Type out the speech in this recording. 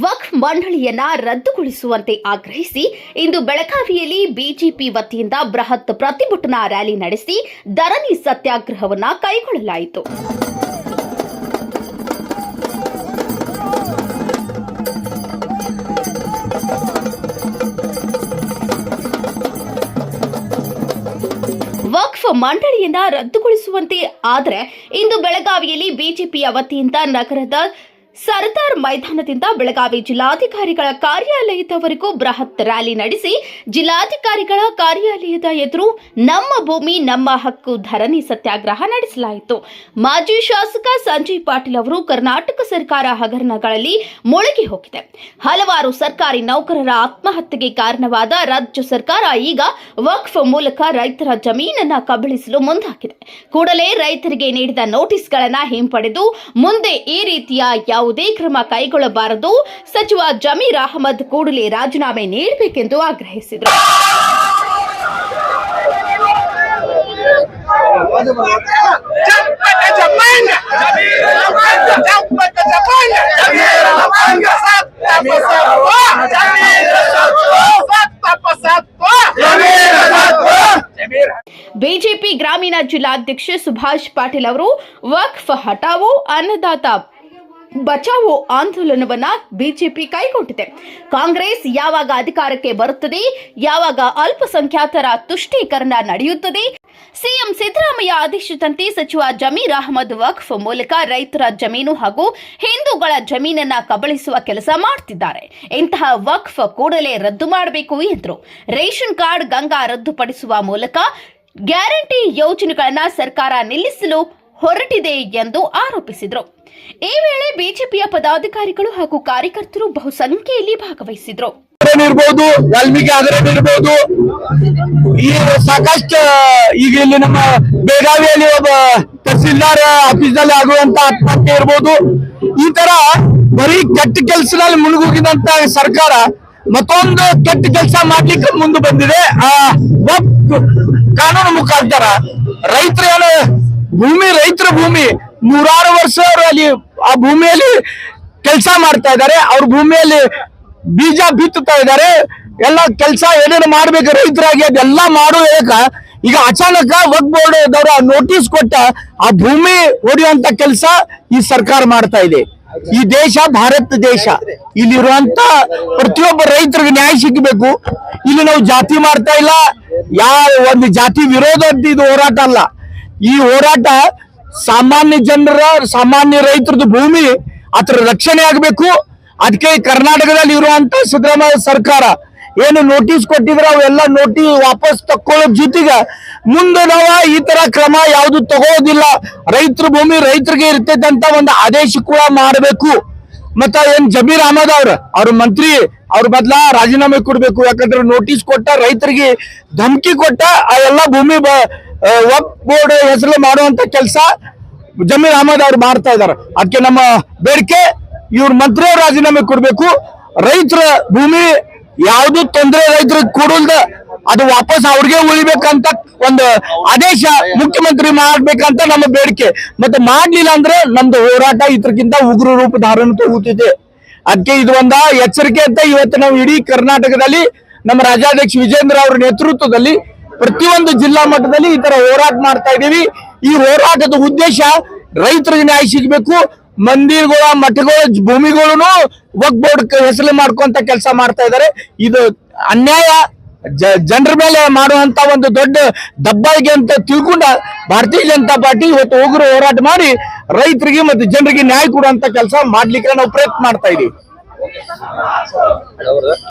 ವಕ್ಫ್ ಮಂಡಳಿಯನ್ನ ರದ್ದುಗೊಳಿಸುವಂತೆ ಆಗ್ರಹಿಸಿ ಇಂದು ಬೆಳಗಾವಿಯಲ್ಲಿ ಬಿಜೆಪಿ ವತಿಯಿಂದ ಬೃಹತ್ ಪ್ರತಿಭಟನಾ ರ್ಯಾಲಿ ನಡೆಸಿ ಧರಣಿ ಸತ್ಯಾಗ್ರಹವನ್ನ ಕೈಗೊಳ್ಳಲಾಯಿತು. ವಕ್ಫ್ ಮಂಡಳಿಯನ್ನ ರದ್ದುಗೊಳಿಸುವಂತೆ ಆದರೆ ಇಂದು ಬೆಳಗಾವಿಯಲ್ಲಿ ಬಿಜೆಪಿಯ ವತಿಯಿಂದ ನಗರದ ಸರ್ದಾರ್ ಮೈದಾನದಿಂದ ಬೆಳಗಾವಿ ಜಿಲ್ಲಾಧಿಕಾರಿಗಳ ಕಾರ್ಯಾಲಯದವರೆಗೂ ಬೃಹತ್ ರ್ಯಾಲಿ ನಡೆಸಿ ಜಿಲ್ಲಾಧಿಕಾರಿಗಳ ಕಾರ್ಯಾಲಯದ ಎದುರು ನಮ್ಮ ಭೂಮಿ, ನಮ್ಮ ಹಕ್ಕು ಧರಣಿ ಸತ್ಯಾಗ್ರಹ ನಡೆಸಲಾಯಿತು. ಮಾಜಿ ಶಾಸಕ ಸಂಜಯ್ ಪಾಟೀಲ್ ಅವರು ಕರ್ನಾಟಕ ಸರ್ಕಾರ ಹಗರಣಗಳಲ್ಲಿ ಮುಳುಗಿ ಹೋಗಿದೆ. ಹಲವಾರು ಸರ್ಕಾರಿ ನೌಕರರ ಆತ್ಮಹತ್ಯೆಗೆ ಕಾರಣವಾದ ರಾಜ್ಯ ಸರ್ಕಾರ ಈಗ ವಕ್ಫ್ ಮೂಲಕ ರೈತರ ಜಮೀನನ್ನು ಕಬಳಿಸಲು ಮುಂದಾಗಿದೆ. ಕೂಡಲೇ ರೈತರಿಗೆ ನೀಡಿದ ನೋಟಿಸ್ಗಳನ್ನು ಹಿಂಪಡೆದು ಮುಂದೆ ಈ ರೀತಿಯ ಯಾವುದೇ ಕ್ರಮ ಕೈಗೊಳ್ಳಬಾರದು. ಸಚಿವ ಜಮೀರ್ ಅಹಮದ್ ಕೂಡಲೇ ರಾಜೀನಾಮೆ ನೀಡಬೇಕೆಂದು ಆಗ್ರಹಿಸಿದರು. Jamaica, Jamaica, Jamaica, Jamaica, BJP ಗ್ರಾಮೀಣ ಜಿಲ್ಲಾಧ್ಯಕ್ಷ ಸುಭಾಷ್ ಪಾಟೀಲ್ ಅವರು ವಕ್ಫ್ ಹಟಾವೋ ಅನ್ನದಾತ ಬಚಾವೋ ಆಂದೋಲನವನ್ನ ಬಿಜೆಪಿ ಕೈಗೊಂಡಿದೆ. ಕಾಂಗ್ರೆಸ್ ಯಾವಾಗ ಅಧಿಕಾರಕ್ಕೆ ಬರುತ್ತದೆ, ಯಾವಾಗ ಅಲ್ಪಸಂಖ್ಯಾತರ ತುಷ್ಟೀಕರಣ ನಡೆಯುತ್ತದೆ? ಸಿಎಂ ಸಿದ್ದರಾಮಯ್ಯ ಆದೇಶದಂತೆ ಸಚಿವ ಜಮೀರ್ ಅಹಮದ್ ವಕ್ಫ್ ಮೂಲಕ ರೈತರ ಜಮೀನು ಹಾಗೂ ಹಿಂದೂಗಳ ಜಮೀನನ್ನ ಕಬಳಿಸುವ ಕೆಲಸ ಮಾಡ್ತಿದ್ದಾರೆ. ಇಂತಹ ವಕ್ಫ್ ಕೂಡಲೇ ರದ್ದು ಮಾಡಬೇಕು ಎಂದರು. ರೇಷನ್ ಕಾರ್ಡ್ ಗಂಗಾ ರದ್ದುಪಡಿಸುವ ಮೂಲಕ ಗ್ಯಾರಂಟಿ ಯೋಜನೆಗಳನ್ನ ಸರ್ಕಾರ ನಿಲ್ಲಿಸಲು ಹೊರಟಿದೆ ಎಂದು ಆರೋಪಿಸಿದರು. ಈ ವೇಳೆ ಬಿಜೆಪಿಯ ಪದಾಧಿಕಾರಿಗಳು ಹಾಗೂ ಕಾರ್ಯಕರ್ತರು ಬಹುಸಂಖ್ಯೆಯಲ್ಲಿ ಭಾಗವಹಿಸಿದ್ರು. ಇರ್ಬೋದು ವಾಲ್ಮೀಕಿ ಆದರನ್ ಇರ್ಬೋದು. ಈ ಸಾಕಷ್ಟು, ಈಗ ಇಲ್ಲಿ ನಮ್ಮ ಬೆಳಗಾವಿಯಲ್ಲಿ ಒಬ್ಬ ತಹಸೀಲ್ದಾರ್ ಆಫೀಸ್ನಲ್ಲಿ ಆಗುವಂತ ಆತ್ಮಹತ್ಯೆ ಇರ್ಬೋದು. ಈ ತರ ಬರೀ ಕೆಟ್ಟ ಕೆಲಸದಲ್ಲಿ ಮುಳುಗೋಗಿದಂತ ಸರ್ಕಾರ ಮತ್ತೊಂದು ಕೆಟ್ಟ ಕೆಲಸ ಮಾಡ್ಲಿಕ್ಕೆ ಮುಂದೆ ಬಂದಿದೆ. ಆ ಕಾನೂನು ಮುಖಾಂತರ ರೈತರ ಭೂಮಿ, ರೈತರ ಭೂಮಿ, ನೂರಾರು ವರ್ಷ ಅವರು ಅಲ್ಲಿ ಆ ಭೂಮಿಯಲ್ಲಿ ಕೆಲಸ ಮಾಡ್ತಾ ಇದ್ದಾರೆ. ಅವ್ರ ಭೂಮಿಯಲ್ಲಿ ಬೀಜ ಬಿತ್ತುತ್ತಾ ಇದ್ದಾರೆ. ಎಲ್ಲ ಕೆಲಸ ಏನೇನು ಮಾಡ್ಬೇಕು ರೈತರಾಗಿ ಅದೆಲ್ಲ ಮಾಡುವಾಗ ಈಗ ಅಚಾನಕ ವಕ್ ಬೋರ್ಡ್ ದವರ ನೋಟಿಸ್ ಕೊಟ್ಟ ಆ ಭೂಮಿ ಹೊಡೆಯುವಂತ ಕೆಲಸ ಈ ಸರ್ಕಾರ ಮಾಡ್ತಾ ಇದೆ. ಈ ದೇಶ ಭಾರತ ದೇಶ. ಇಲ್ಲಿರುವಂತ ಪ್ರತಿಯೊಬ್ಬ ರೈತರಿಗೆ ನ್ಯಾಯ ಸಿಗಬೇಕು. ಇಲ್ಲಿ ನಾವು ಜಾತಿ ಮಾಡ್ತಾ ಇಲ್ಲ. ಯಾವ ಒಂದು ಜಾತಿ ವಿರೋಧ ಅಂತ ಇದು ಹೋರಾಟ ಅಲ್ಲ. ಈ ಹೋರಾಟ ಸಾಮಾನ್ಯ ಜನರ, ಸಾಮಾನ್ಯ ರೈತರದ್ದು ಭೂಮಿ, ಅದರ ರಕ್ಷಣೆ ಆಗಬೇಕು. ಅದಕ್ಕೆ ಕರ್ನಾಟಕದಲ್ಲಿ ಇರುವಂತ ಸಿದ್ದರಾಮಯ್ಯ ಸರ್ಕಾರ ಏನು ನೋಟಿಸ್ ಕೊಟ್ಟಿದ್ರೆ ಅವೆಲ್ಲ ನೋಟಿಸ್ ವಾಪಸ್ ತಕ್ಕೊಳ್ಳೋ ಜೊತೆಗೆ ಮುಂದೆ ನಾವು ಈ ತರ ಕ್ರಮ ಯಾವುದು ತಗೋದಿಲ್ಲ ರೈತರ ಭೂಮಿ ರೈತರಿಗೆ ಇರ್ತೈತಂತ ಒಂದು ಆದೇಶ ಕೂಡ ಮಾಡಬೇಕು. ಮತ್ತ ಏನ್ ಜಮೀರ್ ಅಹಮದ್ ಅವ್ರ ಅವ್ರ ಮಂತ್ರಿ, ಅವ್ರ ಬದ್ಲ ರಾಜೀನಾಮೆ ಕೊಡ್ಬೇಕು. ಯಾಕಂದ್ರೆ ನೋಟಿಸ್ ಕೊಟ್ಟ ರೈತರಿಗೆ ಧಮಕಿ ಕೊಟ್ಟ ಆ ಎಲ್ಲ ಭೂಮಿ ವಕ್ ಬೋರ್ಡ್ ಹೆಸರು ಮಾಡುವಂತ ಕೆಲಸ ಜಮೀರ್ ಅಹಮದ್ ಅವರು ಮಾಡ್ತಾ ಇದ್ದಾರೆ. ಅದಕ್ಕೆ ನಮ್ಮ ಬೇಡಿಕೆ, ಇವ್ರ ಮಂತ್ರಿ ರಾಜೀನಾಮೆ ಕೊಡ್ಬೇಕು. ರೈತರ ಭೂಮಿ ಯಾವುದು ತೊಂದರೆ ರೈತರಿಗೆ ಕೊಡಲ್ದ ಅದು ವಾಪಸ್ ಅವ್ರಿಗೆ ಉಳಿಬೇಕಂತ ಒಂದು ಆದೇಶ ಮುಖ್ಯಮಂತ್ರಿ ಮಾಡ್ಬೇಕಂತ ನಮ್ಮ ಬೇಡಿಕೆ. ಮತ್ತೆ ಮಾಡ್ಲಿಲ್ಲ ಅಂದ್ರೆ ನಮ್ದು ಹೋರಾಟ ಇದ್ರಕ್ಕಿಂತ ಉಗ್ರ ರೂಪ ಧಾರಣ ತಗೋತಿದೆ ಅದಕ್ಕೆ ಇದು ಒಂದ ಎಚ್ಚರಿಕೆ ಅಂತ ಇವತ್ತು ನಾವು ಇಡೀ ಕರ್ನಾಟಕದಲ್ಲಿ ನಮ್ಮ ರಾಜ್ಯಾಧ್ಯಕ್ಷ ವಿಜೇಂದ್ರ ಅವರ ನೇತೃತ್ವದಲ್ಲಿ ಪ್ರತಿಯೊಂದು ಜಿಲ್ಲಾ ಮಟ್ಟದಲ್ಲಿ ಈ ತರ ಹೋರಾಟ ಮಾಡ್ತಾ ಇದೀವಿ ಈ ಹೋರಾಟದ ಉದ್ದೇಶ ರೈತರಿಗೆ ನ್ಯಾಯ ಸಿಗಬೇಕು. ಮಂದಿರಗಳ, ಮಠಗಳ, ಭೂಮಿಗಳನ್ನು ವಕ್ ಬೋರ್ಡ್ ಹೆಸರು ಮಾಡ್ಕೊಂತ ಕೆಲಸ ಮಾಡ್ತಾ ಇದ್ದಾರೆ. ಇದು ಅನ್ಯಾಯ. ಜನರ ಮೇಲೆ ಮಾಡುವಂತ ಒಂದು ದೊಡ್ಡ ದಬ್ಬಾಯಿಗೆ ಅಂತ ತಿಳ್ಕೊಂಡ ಭಾರತೀಯ ಜನತಾ ಪಾರ್ಟಿ ಇವತ್ತು ಉಗ್ರ ಹೋರಾಟ ಮಾಡಿ ರೈತರಿಗೆ ಮತ್ತು ಜನರಿಗೆ ನ್ಯಾಯ ಕೊಡುವಂತ ಕೆಲಸ ಮಾಡ್ಲಿಕ್ಕೆ ನಾವು ಪ್ರಯತ್ನ ಮಾಡ್ತಾ ಇದೀವಿ